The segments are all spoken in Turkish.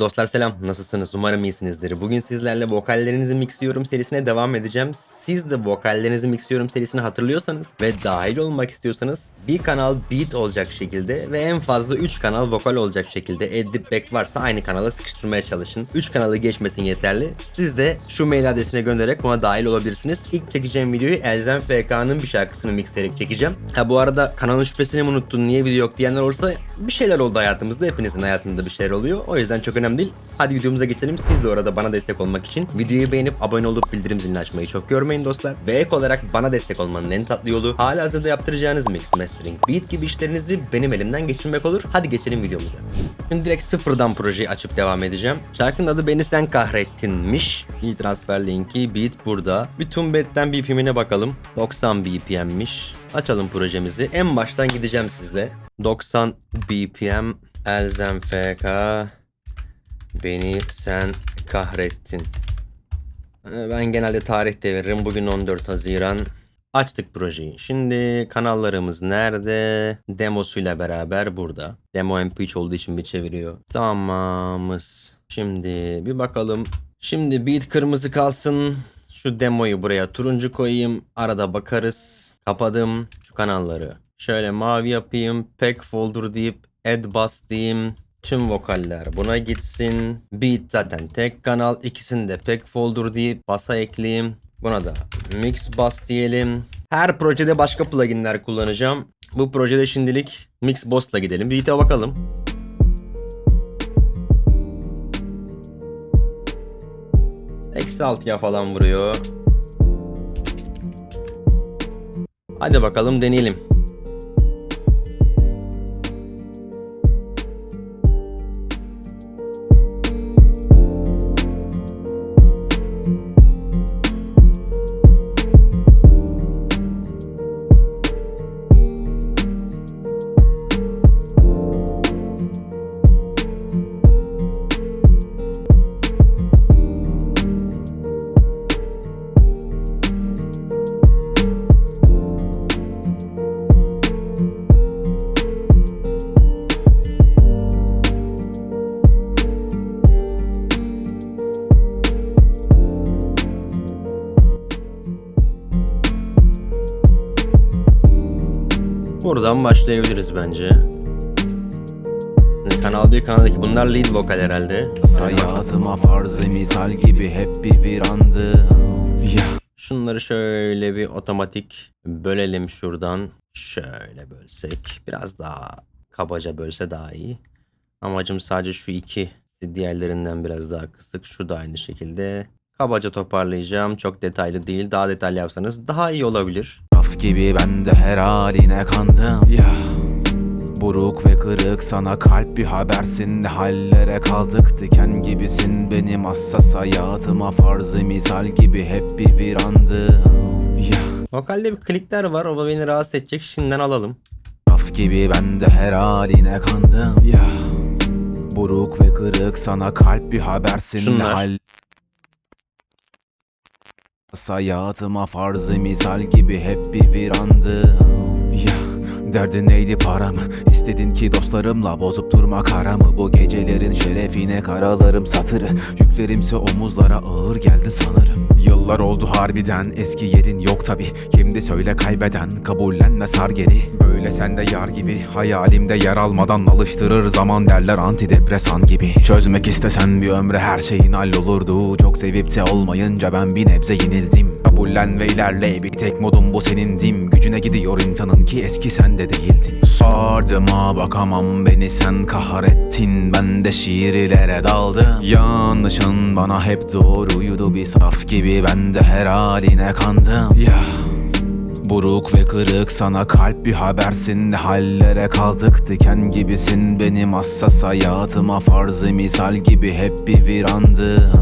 Dostlar selam, nasılsınız? Umarım iyisinizdir. Bugün sizlerle vokallerinizi mixliyorum serisine devam edeceğim. Siz de vokallerinizi mixliyorum serisini hatırlıyorsanız ve dahil olmak istiyorsanız bir kanal beat olacak şekilde ve en fazla 3 kanal vokal olacak şekilde edit back varsa aynı kanala sıkıştırmaya çalışın. 3 kanalı geçmesin yeterli. Siz de şu mail adresine göndererek buna dahil olabilirsiniz. İlk çekeceğim videoyu Elzen FK'nın bir şarkısını mixleyerek çekeceğim. Ha bu arada kanalın şüphesini mi unuttun niye video yok diyenler olursa bir şeyler oldu hayatımızda. Hepinizin hayatında bir şeyler oluyor. O yüzden çok önemli değil. Hadi videomuza geçelim. Siz de orada bana destek olmak için videoyu beğenip abone olup bildirim zilini açmayı çok görmeyin dostlar. Ve ek olarak bana destek olmanın en tatlı yolu hala hazırda yaptıracağınız mix, mastering, beat gibi işlerinizi benim elimden geçirmek olur. Hadi geçelim videomuza. Şimdi direkt sıfırdan projeyi açıp devam edeceğim. Şarkının adı Beni Sen Kahrettinmiş. İyi transfer linki, beat burada. Bir Tumbet'ten BPM'ine bakalım. 90 BPM'miş. Açalım projemizi. En baştan gideceğim sizle. 90 BPM Elzem FK Beni sen kahrettin. Ee, Ben genelde tarih de veririm. Bugün 14 Haziran. Açtık projeyi. Şimdi kanallarımız nerede? Demosuyla beraber burada. Demo MP3 olduğu için bir çeviriyor. Tamamız. Şimdi bir bakalım. Şimdi beat kırmızı kalsın. Şu demoyu buraya turuncu koyayım. Arada bakarız. Kapadım şu kanalları. Şöyle mavi yapayım. Pack folder deyip add bus diyeyim. Tüm vokaller buna gitsin. Beat zaten tek kanal. İkisini de pack folder deyip basa ekleyeyim. Buna da mix bus diyelim. Her projede başka pluginler kullanacağım. Bu projede şimdilik mix boss'la gidelim. Beat'e bakalım. Eksi 6'ya falan vuruyor. Hadi bakalım deneyelim. Buradan başlayabiliriz bence. Kanal 1, Kanal 2 bunlar lead vokal herhalde. Hayatıma farz misal gibi hep bir virandı Ya Şunları şöyle bir otomatik bölelim şuradan. Şöyle bölsek. Biraz daha kabaca bölse daha iyi. Amacım sadece şu iki. Diğerlerinden biraz daha kısık. Şu da aynı şekilde. Kabaca toparlayacağım. Çok detaylı değil. Daha detaylı yapsanız daha iyi olabilir. Laf gibi ben de her haline kandım. Ya. Buruk ve kırık sana kalp bir habersin. Ne hallere kaldık diken gibisin. Benim hassas hayatıma farzı misal gibi hep bir virandı. Ya. Vokalde bir klikler var. O beni rahatsız edecek. Şimdiden alalım. Laf gibi ben de her haline kandım. Ya. Buruk ve kırık sana kalp bir habersin. Şunlar. Ne hal Hayatıma farzı misal gibi hep bir virandı Derdin neydi para mı? İstedin ki dostlarımla bozup durma karamı? Bu gecelerin şerefine karalarım satırı Yüklerimse omuzlara ağır geldi sanırım. Yıllar oldu harbiden eski yerin yok tabi. Kimdi söyle kaybeden kabullenme sar geri Böyle sende yar gibi hayalimde yer almadan alıştırır zaman derler antidepresan gibi. Çözmek istesen bir ömre her şeyin hallolurdu. Çok sevip de olmayınca ben bir nebze yenildim Kabullen ve ilerle bir tek modum bu senindim Gücüne gidiyor insanın ki eski sen de değildin. Sardıma bakamam beni sen kahrettin. Ben de şiirlere daldım. Yanlışın bana hep doğruydu. Bir saf gibi Ben de her haline kandım. Ya. Buruk ve kırık sana kalp bir habersin. Hallere kaldık diken gibisin. Benim hassas hayatıma farzı misal gibi hep bir virandı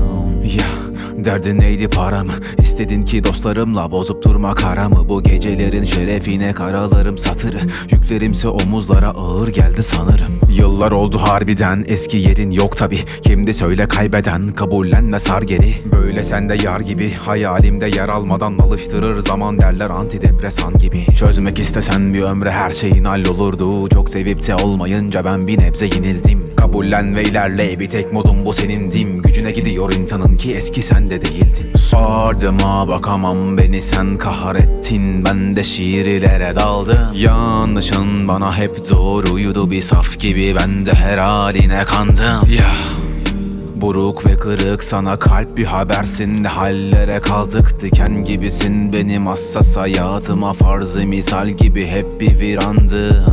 Ya Derdin neydi para mı? İstedin ki dostlarımla bozup durma karamı Bu gecelerin şerefine karalarım satırı Yüklerimse omuzlara ağır geldi sanırım. Yıllar oldu harbiden eski yerin yok tabi Kimdi söyle kaybeden kabullenme sar geri. Böyle sende yar gibi hayalimde yer almadan alıştırır zaman derler antidepresan gibi. Çözmek istesen bir ömre her şeyin hallolurdu. Çok sevip de olmayınca ben bir nebze yenildim Kabullen ve ilerle. Bir tek modum bu senindim Gücüne gidiyor insanın ki eski sende değildin. Ardıma bakamam beni sen kahrettin. Ben de şiirlere daldım. Yanlışın bana hep doğruydu. Bir saf gibi Ben de her haline kandım. Ya Buruk ve kırık sana kalp bir habersin. Hallere kaldık? Diken gibisin Benim hassas hayatıma. Farzı misal gibi hep bir virandı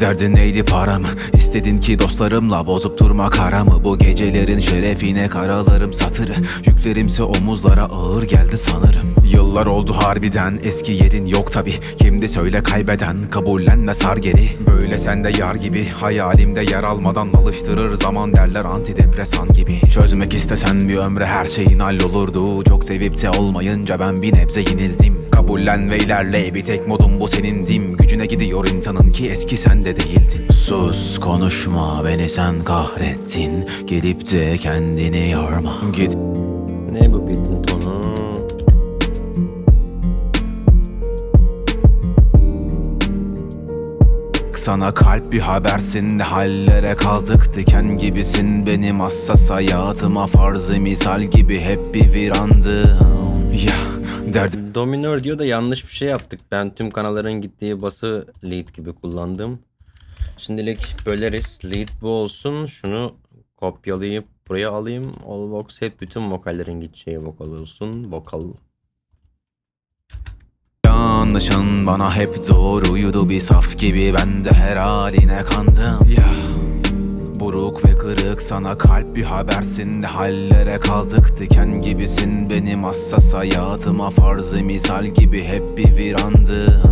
Derdin neydi para mı? İstedin ki dostlarımla bozup durma karamı? Bu gecelerin şerefine karalarım satırı Yüklerimse omuzlara ağır geldi sanırım Yıllar oldu harbiden eski yerin yok tabi Kimdi söyle kaybeden kabullenme sar geri Böyle sende yar gibi hayalimde yer almadan alıştırır zaman derler antidepresan gibi. Çözmek istesen bir ömre her şeyin hallolurdu. Çok sevip de olmayınca ben bir nebze yenildim. Kabullen ve ilerle bir tek modum bu senindim Gücüne gidiyor insanın ki eski sende değildin. Sus konuşma beni sen kahrettin. Gelip de kendini yorma. Git. Ne bu beatin Sana kalp bir habersin hallere kaldık diken gibisin Benim hassas hayatıma farzı misal gibi hep bir virandı Ya derdim Dominör diyor da yanlış bir şey yaptık. Ben tüm kanalların gittiği bası lead gibi kullandım. Şimdilik böleriz. Lead bu olsun. Şunu kopyalayıp buraya alayım. All box hep bütün vokallerin gideceği vokal olsun. Vokal. Yanlışın bana hep doğruydu bir saf gibi Ben de her haline kandım. Ya Buruk ve kırık sana kalp bir habersin. Ne hallere kaldık diken gibisin. Benim hassas hayatıma farzı misal gibi hep bir virandı.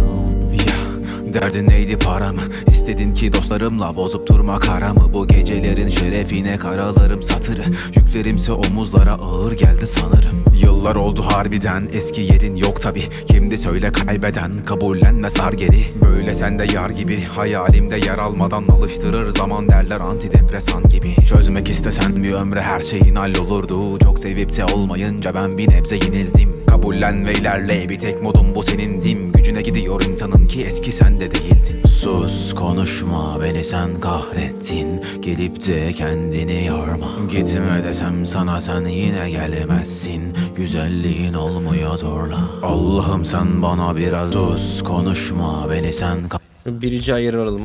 Ya Derdin neydi para mı? İstedin ki dostlarımla bozup durma karamı. Bu gecelerin şerefine karalarım satırı Yüklerimse omuzlara ağır geldi sanırım. Yıllar oldu harbiden eski yerin yok tabi. Kimdi söyle kaybeden kabullenme sar geri Böyle sende yar gibi hayalimde yer almadan alıştırır zaman derler antidepresan gibi. Çözmek istesen bir ömre her şeyin hallolurdu. Çok sevip de olmayınca ben bir nebze yenildim. Kabullen ve ilerle bir tek modum bu senindim Gücüne gidiyor insanın ki eski sende değildin. Sus konuşma beni sen kahrettin. Gelip de kendini yorma Gitme desem sana sen yine gelmezsin Güzelliğin olmuyor zorla Allah'ım sen bana biraz sus konuşma beni sen Birici ayıralım.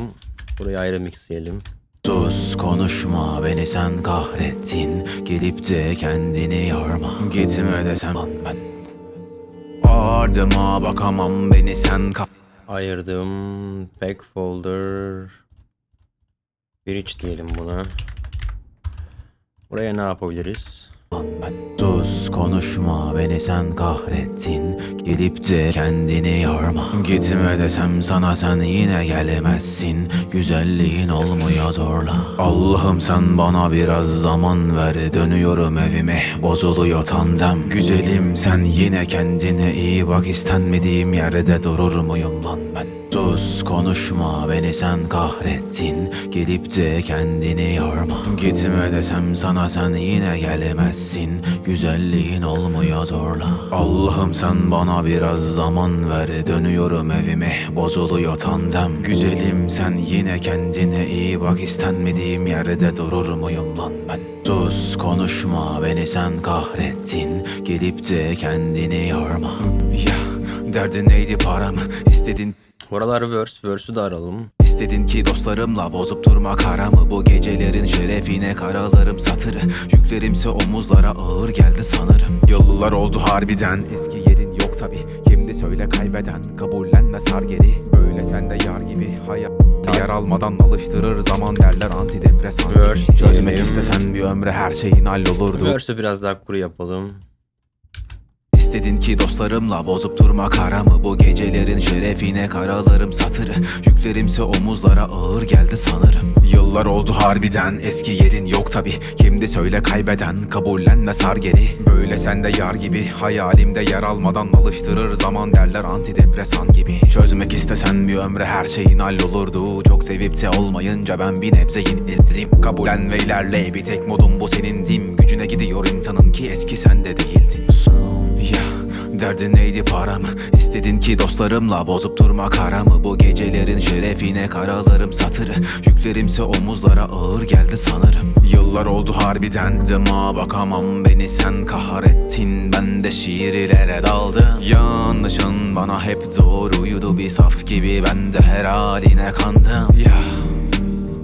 Burayı ayrı mixleyelim. Sus konuşma beni sen kahrettin Gelip de kendini yorma Gitme desem lan ben Ardıma bakamam beni sen ka- Ayırdım. Pack folder. Bridge diyelim buna. Buraya ne yapabiliriz? Sus konuşma beni sen kahrettin. Gelip de kendini yorma. Gitme desem sana sen yine gelmezsin. Güzelliğin olmuyor zorla. Allah'ım sen bana biraz zaman ver. Dönüyorum evime bozuluyor tandem. Güzelim sen yine kendine iyi bak. İstenmediğim yerde durur muyum lan ben? Sus konuşma beni sen kahrettin. Gelip de kendini yorma. Gitme desem sana sen yine gelmezsin Güzelliğin olmuyor zorla. Allah'ım sen bana biraz zaman ver Dönüyorum evime bozuluyor tandem. Güzelim sen yine kendine iyi bak istenmediğim yerde durur muyum lan ben? Sus konuşma beni sen kahrettin. Gelip de kendini yorma. Ya derdin neydi para mı İstedin Buralar verse. Verse'ü de aralım. İstedin ki dostlarımla bozup durma karamı? Bu gecelerin şerefine karalarım satırı Yüklerimse omuzlara ağır geldi sanırım. Yıllar oldu harbiden. Eski yerin yok tabi. Kimdi söyle kaybeden? Kabullenme sar geri Böyle sende yar gibi hayat. Yer almadan alıştırır zaman derler antidepresan. Çözmek istesen bir ömre her şeyin hallolurdu. Verse'ü biraz daha kuru yapalım. İstedin ki dostlarımla bozup durma karamı Bu gecelerin şerefine karalarım satırı Yüklerimse omuzlara ağır geldi sanırım. Yıllar oldu harbiden eski yerin yok tabi Kimdi söyle kaybeden kabullenme sar geri. Böyle sende yar gibi hayalimde yer almadan Alıştırır zaman derler antidepresan gibi. Çözmek istesen bir ömre her şeyin hallolurdu. Çok sevip de olmayınca ben bir nebze yenildim. Kabullen ve ilerle bir tek modum bu senin dim Gücüne gidiyor insanın ki eski sende değildin Ya Derdin neydi paramı? İstedin ki dostlarımla bozup durma karamı? Bu gecelerin şerefine karalarım satırı. Yüklerimse omuzlara ağır geldi sanırım. Yıllar oldu harbiden dıma bakamam. Beni sen kahrettin ben de şiirlere daldım. Yanlışın bana hep doğruydu bir saf gibi Ben de her haline kandım. Ya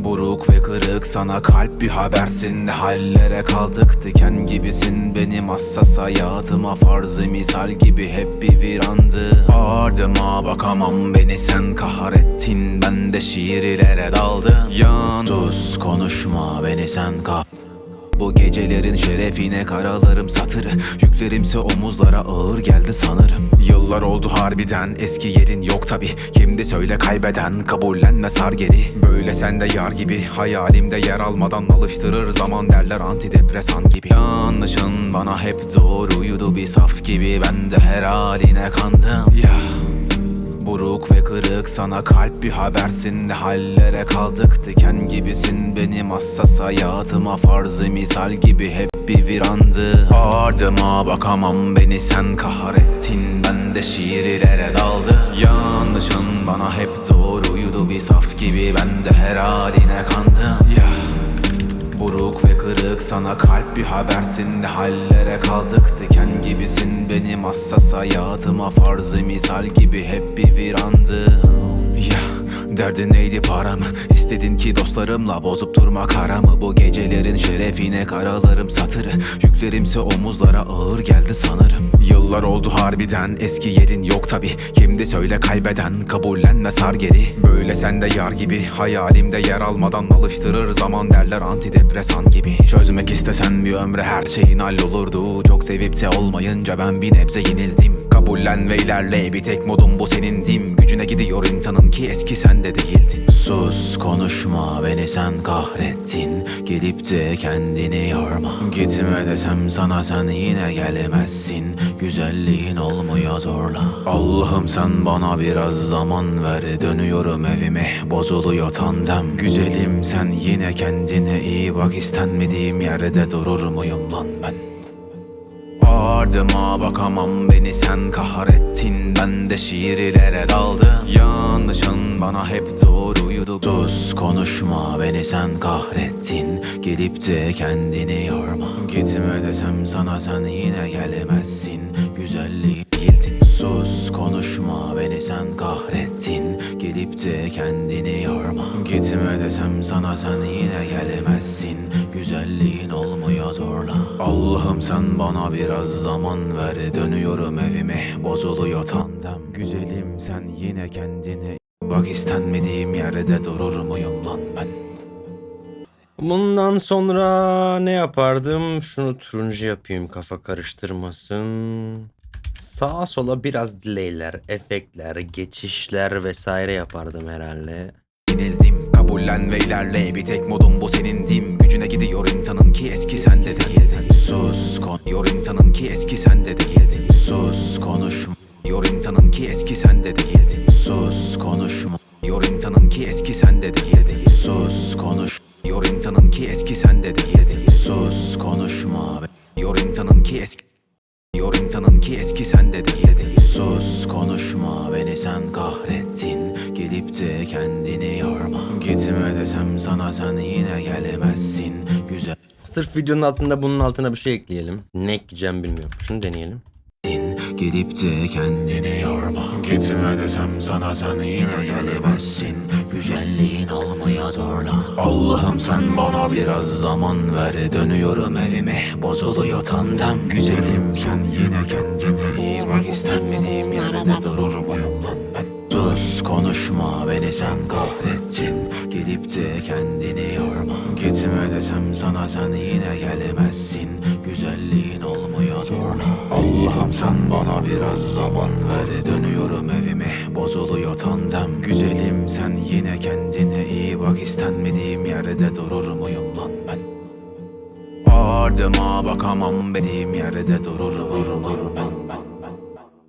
Buruk ve kırık sana kalp bir habersin. Hallere kaldık diken gibisin. Benim hassas hayatıma farzı misal gibi hep bir virandı. Ardıma bakamam beni sen kahrettin. Ben de şiirlere daldım. Sus konuşma beni sen kah bu gecelerin şerefine karalarım satırı Yüklerimse omuzlara ağır geldi sanırım. Yıllar oldu harbiden eski yerin yok tabi Kimdi söyle kaybeden kabullenme sar geri. Böyle sende yar gibi hayalimde yer almadan Alıştırır zaman derler antidepresan gibi. Yanlışın bana hep doğruydu bir saf gibi. Ben de her haline kandım. Ya Buruk ve kırık sana kalp bir habersin. Ne hallere kaldık diken gibisin. Benim hassas hayatıma farzı misal gibi hep bir virandı. Ardıma bakamam beni sen kahrettin. Ben de şiirlere daldı. Yanlışın bana hep doğruydu. Bir saf gibi Ben de her haline kandım. Ya Buruk ve kırık sana kalp bir habersin. Ne hallere kaldık diken gibisin. Benim hassas hayatıma farzı misal gibi hep bir virandı Derdin neydi paramı İstedin ki dostlarımla bozup durma karamı? Bu gecelerin şerefine karalarım satırı Yüklerimse omuzlara ağır geldi sanırım. Yıllar oldu harbiden eski yerin yok tabi Kimdi söyle kaybeden kabullenme sar geri. Böyle sende yar gibi hayalimde yer almadan Alıştırır zaman derler antidepresan gibi. Çözmek istesen bir ömre her şeyin hallolurdu. Çok sevip de olmayınca ben bir nebze yenildim Kabullen ve ilerle. Bir tek modum bu senin dim Gücüne gidiyor insanın ki eski sende değildin. Sus konuşma beni sen kahrettin. Gelip de kendini yorma. Gitme desem sana sen yine gelemezsin. Güzelliğin olmuyor zorla. Allah'ım sen bana biraz zaman ver. Dönüyorum evime bozuluyor tandem. Güzelim sen yine kendine iyi bak. İstenmediğim yerde durur muyum lan ben Ardıma bakamam beni sen kahrettin. Ben de şiirlere daldım. Yanlışın bana hep doğruydu. Sus konuşma beni sen kahrettin. Gelip de kendini yorma. Gitme desem sana sen yine gelemezsin Güzelliği bildin. Sus konuşma beni sen kahrettin. Gelip de kendini yorma. Gitme desem sana sen yine gelemezsin Güzelliğin zorla Allah'ım sen bana biraz zaman ver Dönüyorum evime bozuluyor tandem Güzelim sen yine kendine Bak istenmediğim yerde durur muyum lan ben Bundan sonra ne yapardım? Şunu turuncu yapayım kafa karıştırmasın. Sağa sola biraz delay'ler, efektler, geçişler vesaire yapardım herhalde. Yenildim kabullen ve ilerle. Bir tek modum bu senin dim Gücüne gidiyor insanın ki eski sende değildin Sus konuyor insanın ki eski sende değildin Sus konuşma. Yor insanın ki eski sende değildin Sus konuşma. Yor insanın ki eski sende değildin Sus konuş Yor insanın ki eski sende değildin Sus konuşma Yor insanın ki eski Yor insanın ki eski sende değildin Sus konuşma beni sen kahrettin Gelip de kendini yorma. Gitme desem sana sen yine gelemezsin Güzel. Sırf videonun altında bunun altına bir şey ekleyelim. Ne ekleyeceğim bilmiyorum. Şunu deneyelim. Gelip de kendini yorma. Gitme desem sana sen yine gelemezsin Güzelliğin olmuyor zorla. Allah'ım sen bana biraz zaman ver. Dönüyorum evime. Bozuluyor tandem. Güzelim sen yine kendine iyi bak istenmediğim yerde durur lan ben? Sus konuşma beni sen kahrettin Gelip de kendini yorma. Gitme desem sana sen yine gelemezsin. Güzelliğin olmuyor zorla. Allah'ım sen bana biraz zaman ver. Dönüyorum evime bozuluyor tandem Güzelim. Sen yine kendine iyi bak istenmediğim yerde durur muyum lan ben? Ardıma bakamam dediğim yerde durur muyum lan ben?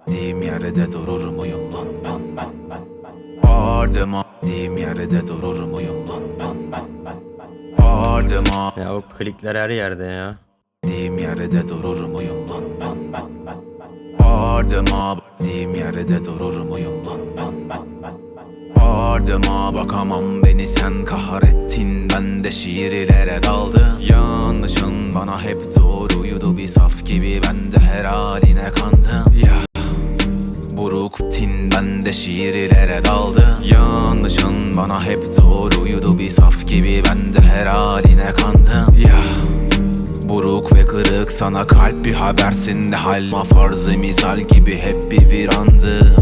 Dediğim yerde durur muyum lan ben? Ardıma dediğim yerde durur muyum lan ben? Ardıma Ya o klikler her yerde ya. dediğim yerde durur muyum lan ben Ardıma dediğim yerde durur muyum lan ben? Ardıma bakamam beni sen kahrettin. Ben de şiirlere daldı Yanlışın bana hep doğruydu. Bir saf gibi ben de her haline kandım. Ya Buruk tin ben de şiirlere daldı Yanlışın bana hep doğruydu. Bir saf gibi ben de her haline kandım. Ya Buruk ve kırık sana kalp bir habersin de halma farzı misal gibi hep bir virandı.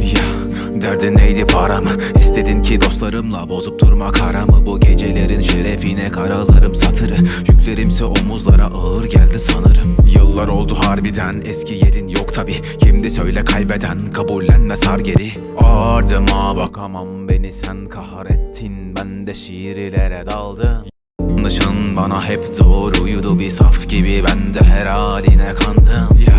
Ya derdin neydi para mı? İstedin ki dostlarımla bozup durma karamı. Bu gecelerin şerefine karalarım satırı. Yüklerimse omuzlara ağır geldi sanırım. Yıllar oldu harbiden eski yerin yok tabi. Kimdi söyle kaybeden kabullenme sar geri. Ardıma bakamam beni sen kahrettin Ben de şiirlere daldım Yanlışın. Bana hep doğruydu bir saf gibi ben de her haline kandım. Ya.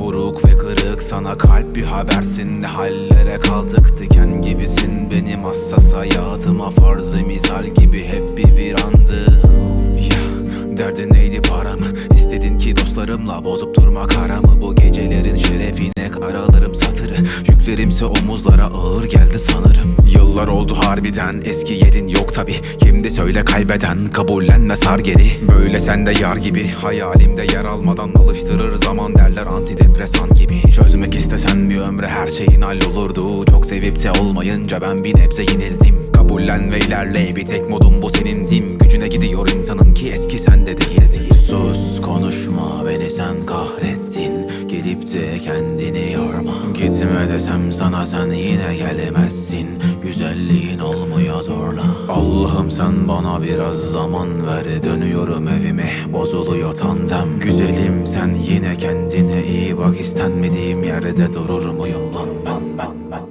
Buruk ve kırık sana kalp bir habersin. De hallere kaldık diken gibisin. Benim hassas hayatıma farzı misal gibi hep bir virandı Derdin neydi para mı? İstedin ki dostlarımla bozup durma karamı? Bu gecelerin şerefine karalarım satırı. Yüklerimse omuzlara ağır geldi sanırım. Yıllar oldu harbiden eski yerin yok tabi Kimdi söyle kaybeden kabullenme sar geri. Böyle sende yar gibi hayalimde yer almadan alıştırır zaman derler antidepresan gibi. Çözmek istesen bir ömre her şeyin hallolurdu. Çok sevip de olmayınca ben bir nebze yenildim Kabullen ve ilerle. Bir tek modum bu senin dim Gücüne gidiyor insanın ki eski sende değildin Sus konuşma beni sen kahrettin Gelip de kendini yorma. Gitme desem sana sen yine gelemezsin. Güzelliğin olmuyor zorla. Allah'ım sen bana biraz zaman ver. Dönüyorum evime bozuluyor tandem. Güzelim sen yine kendine iyi bak. İstenmediğim yerde durur muyum lan ben ben ben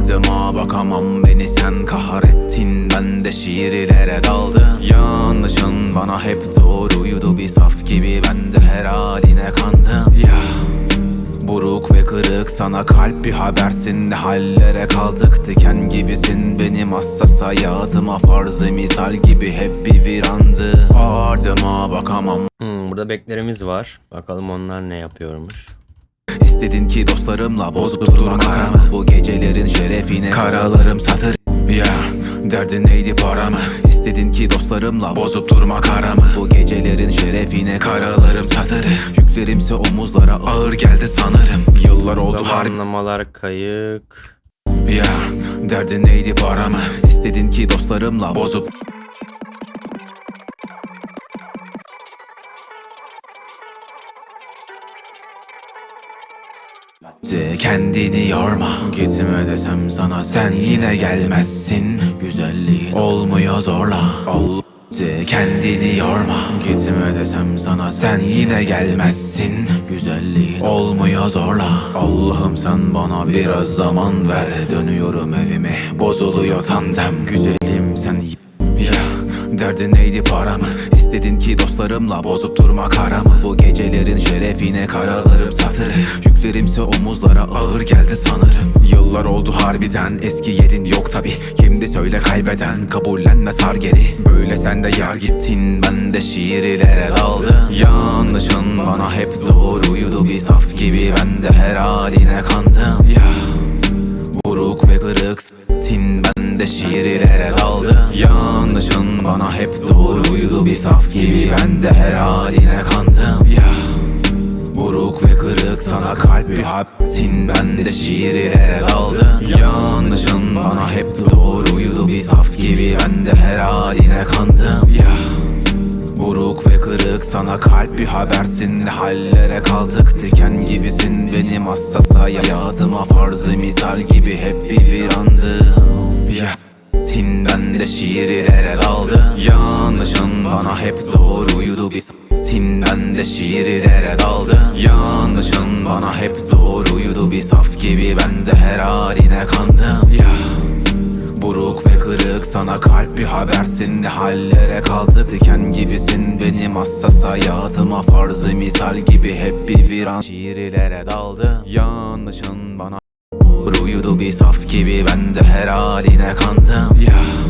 Ardıma bakamam beni sen kahrettin. Ben de şiirlere daldı Yanlışın bana hep doğruydu. Bir saf gibi ben de her haline kandım. Ya Buruk ve kırık sana kalp bir habersin. De hallere kaldık? Diken gibisin. Benim hassas hayatıma farzı misal gibi hep bir virandı. Ardıma bakamam. Hmm, burada beklerimiz var. Bakalım onlar ne yapıyormuş. İstedin ki dostlarımla bozup durma karamı Bu gecelerin şerefine karalarım satır Ya derdin neydi para mı? İstedin ki dostlarımla bozup durma karamı Bu gecelerin şerefine karalarım satır Yüklerimse omuzlara ağır geldi sanırım Yıllar oldu harbi Zamanlamalar kayık. ya derdin neydi para mı? İstedin ki dostlarımla bozup kendini yorma. Gitme desem sana sen yine gelmezsin. Güzelliğin olmuyor zorla. De kendini yorma. Gitme desem sana sen yine gelmezsin. Güzelliğin olmuyor zorla. Allah'ım sen bana biraz zaman ver. Dönüyorum evime bozuluyor tandem. Güzelim sen ya Derdin neydi para mı? İstedin ki dostlarımla bozup durma karamı? Bu gecelerin şerefine karalarım satır. Yüklerimse omuzlara ağır geldi sanırım. Yıllar oldu harbiden eski yerin yok tabi Kimdi söyle kaybeden kabullenme sar geri. Böyle sen de yar gittin ben de şiirlere daldı Yanlışın bana hep doğruydu bir saf gibi ben de her haline kandım. Ya Buruk ve kırık tin ben de şiirlere daldı Yanlışın bana hep doğruydu. Bir saf gibi ben de her haline kandım. Ya Buruk ve kırık sana kalp bir haptin. Ben de şiirlere daldı Yanlışın bana hep doğruydu. Bir saf gibi ben de her haline kandım. Ya Buruk ve kırık sana kalp bir habersin. Hallere kaldık? Diken gibisin. Benim hassas hayatıma farzı misal gibi hep bir virandı şiirlere daldı Yanlışın bana hep doğruydu. Bir Sinden de şiirlere daldı Yanlışın bana hep doğruydu. Bir saf gibi Ben de her haline kandım. Ya Buruk ve kırık sana kalp bir habersin. Ne hallere kaldık diken gibisin. Benim hassas hayatıma farzı misal gibi Hep bir viran. Şiirlere daldı Yanlışın bana Uyudu bir saf gibi ben de her haline kandım. Ya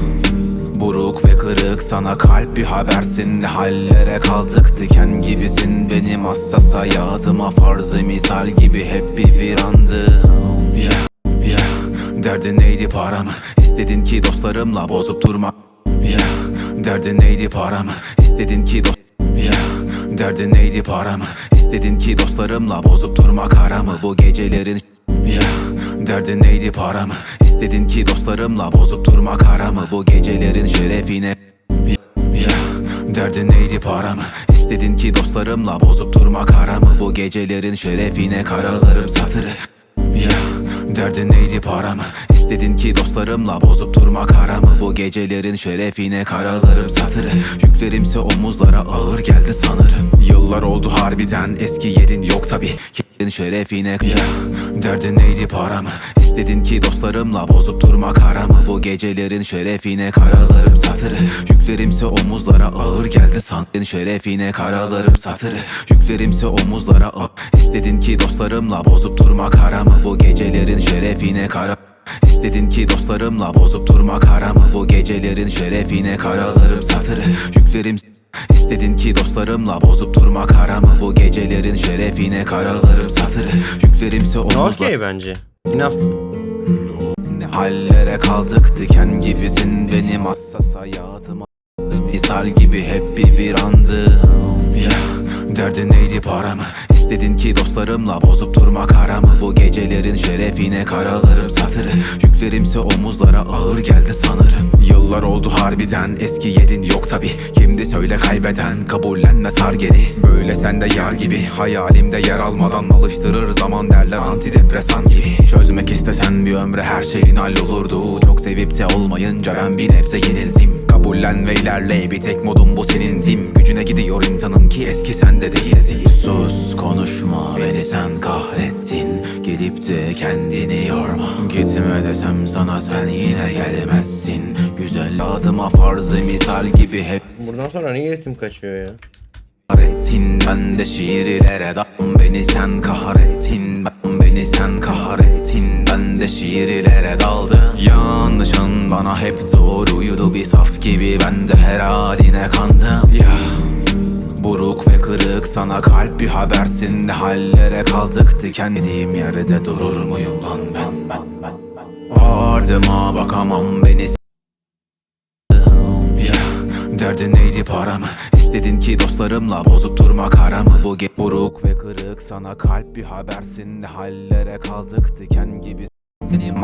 Buruk ve kırık. Sana kalp bir habersin. Ne hallere kaldık? Diken gibisin. Benim hassas hayatıma farzı misal gibi hep bir virandı Ya Ya Derdin neydi paramı? İstedin ki dostlarımla bozup durma. Ya Derdin neydi paramı? İstedin ki dost Ya Derdin neydi paramı? İstedin ki dostlarımla bozup durma karamı. Bu gecelerin Derdin neydi paramı İstedin ki dostlarımla bozup durma karamı Bu gecelerin şerefine Ya Derdin neydi paramı İstedin ki dostlarımla bozup durma karamı Bu gecelerin şerefine karalarım satırı Ya Derdin neydi paramı İstedin ki dostlarımla bozup durma karamı Bu gecelerin şerefine karalarım satırı Yüklerimse omuzlara ağır geldi sanırım. Yıllar oldu harbiden eski yerin yok tabi şerefine ya Derdin neydi paramı İstedin ki dostlarımla bozup durma karamı Bu gecelerin şerefine karalarım satırı. Yüklerimse omuzlara ağır geldi sanırım şerefine karalarım satırı. Yüklerimse omuzlara ağır İstedin ki dostlarımla bozup durma karamı Bu gecelerin şerefine kara İstedin ki dostlarımla bozup durma karamı Bu gecelerin şerefine karalarım satırı. Yüklerim İstedin ki dostlarımla bozup durma karamı? Bu gecelerin şerefine karalarım satırı Yüklerimse omuzlar Okey bence. Enough. hallere kaldık diken gibisin. Benim hassas hayatıma Misal gibi hep bir virandı. Ya derdin neydi paramı İstedin ki dostlarımla bozup durma karamı Bu gecelerin şerefine karalarım satırı. Yüklerimse omuzlara ağır geldi sanırım. Yıllar oldu harbiden eski yerin yok tabi Kimdi söyle kaybeden kabullenme sar geri Böyle sende yar gibi hayalimde yer almadan Alıştırır zaman derler antidepresan gibi. Çözmek istesen bir ömre her şeyin hallolurdu. Çok sevip de olmayınca ben bir nebze yenildim Kabullen ve ilerle. Bir tek modum bu senin tim. Gücüne gidiyor insanın ki eski sende değildi Sus konuşma beni sen kahrettin. Gelip de kendini yorma. Gitme desem sana sen yine gelmezsin Güzel adıma farzı misal gibi hep Buradan sonra niye iletim kaçıyor ya? kahrettin Ben de şiirlere dam. Beni sen kahrettin Ben beni sen kahrettin şiirlere daldı Yanlışın bana hep doğruydu. Bir saf gibi Ben de her haline kandım. Ya Buruk ve kırık sana kalp bir habersin. Ne hallere kaldık diken dediğim yerde durur muyum lan ben? Ben ben Ardıma bakamam beni derdin neydi paramı? İstedin ki dostlarımla bozup durma karamı? Bu ge- buruk ve kırık sana kalp bir habersin. Hallere kaldık diken gibi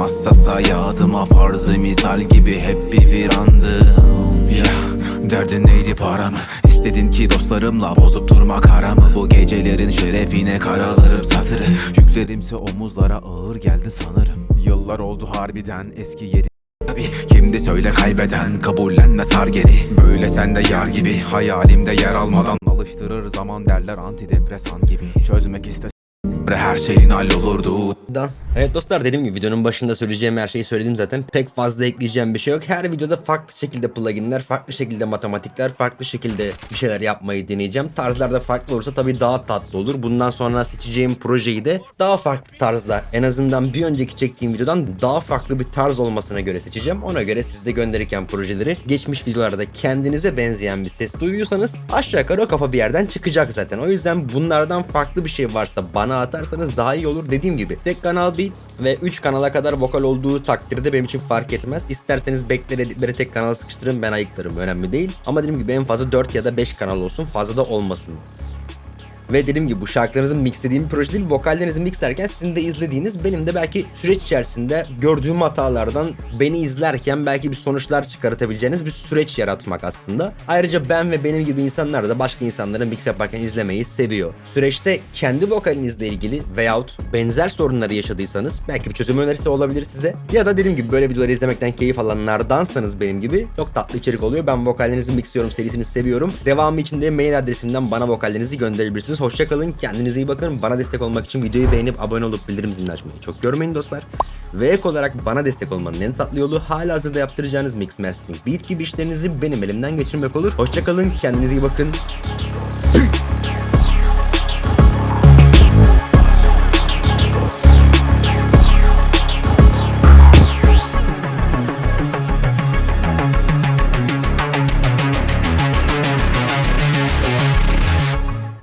hassas hayatıma farzı misal gibi hep bir virandı. Ya derdin neydi paramı İstedin ki dostlarımla bozup durma karamı. Bu gecelerin şerefine karalarım satırı. Yüklerimse omuzlara ağır geldi sanırım. Yıllar oldu harbiden eski yeri. Tabi kimdi söyle kaybeden kabullenme sar geri Böyle sende yar gibi hayalimde yer almadan. Alıştırır zaman derler antidepresan gibi. Çözmek iste her şeyin hallolurdu Da. Evet dostlar dediğim gibi videonun başında söyleyeceğim her şeyi söyledim zaten. Pek fazla ekleyeceğim bir şey yok. Her videoda farklı şekilde pluginler, farklı şekilde matematikler, farklı şekilde bir şeyler yapmayı deneyeceğim. Tarzlar da farklı olursa tabii daha tatlı olur. Bundan sonra seçeceğim projeyi de daha farklı tarzda en azından bir önceki çektiğim videodan daha farklı bir tarz olmasına göre seçeceğim. Ona göre siz de gönderirken projeleri geçmiş videolarda kendinize benzeyen bir ses duyuyorsanız aşağı yukarı o kafa bir yerden çıkacak zaten. O yüzden bunlardan farklı bir şey varsa bana atarsanız daha iyi olur. Dediğim gibi tek kanal beat ve 3 kanala kadar vokal olduğu takdirde benim için fark etmez. İsterseniz bekleri tek kanala sıkıştırın ben ayıklarım önemli değil. Ama dediğim gibi en fazla 4 ya da 5 kanal olsun fazla da olmasın. Ve dediğim gibi bu şarkılarınızı mixlediğim bir proje değil. Vokallerinizi mixlerken sizin de izlediğiniz benim de belki süreç içerisinde gördüğüm hatalardan beni izlerken belki bir sonuçlar çıkartabileceğiniz bir süreç yaratmak aslında. Ayrıca ben ve benim gibi insanlar da başka insanların mix yaparken izlemeyi seviyor. Süreçte kendi vokalinizle ilgili veyahut benzer sorunları yaşadıysanız belki bir çözüm önerisi olabilir size. Ya da dediğim gibi böyle videoları izlemekten keyif alanlardansanız benim gibi çok tatlı içerik oluyor. Ben vokallerinizi mixliyorum serisini seviyorum. Devamı için de mail adresimden bana vokallerinizi gönderebilirsiniz. Hoşçakalın, kendinize iyi bakın. Bana destek olmak için videoyu beğenip abone olup bildirim zilini açmayı çok görmeyin dostlar. Ve ek olarak bana destek olmanın en tatlı yolu hala hazırda yaptıracağınız mix mastering beat gibi işlerinizi benim elimden geçirmek olur. Hoşçakalın, kendinize iyi bakın.